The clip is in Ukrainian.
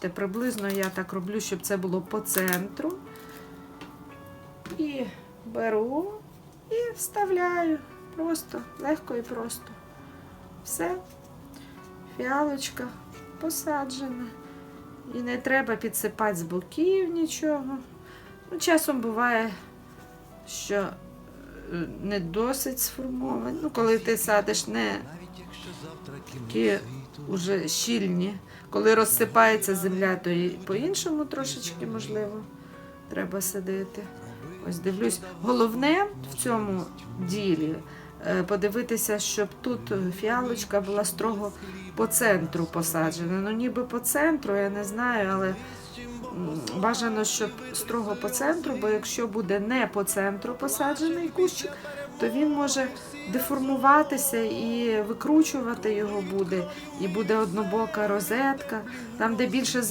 Те Приблизно я так роблю, щоб це було по центру. І беру і вставляю. Просто, легко і просто. Все. Фіалочка посаджена. І не треба підсипати з боків нічого. Ну, часом буває, що е, не досить сформовані. Ну, коли ти садиш не такі уже щільні. Коли розсипається земля, то і по-іншому трошечки, можливо, треба садити. Ось дивлюсь. Головне в цьому ділі подивитися, щоб тут фіалочка була строго по центру посаджена. Ну, ніби по центру, я не знаю, але бажано, щоб строго по центру, бо якщо буде не по центру посаджений кущик, то він може деформуватися і викручувати його буде, і буде однобока розетка. Там, де більше землі,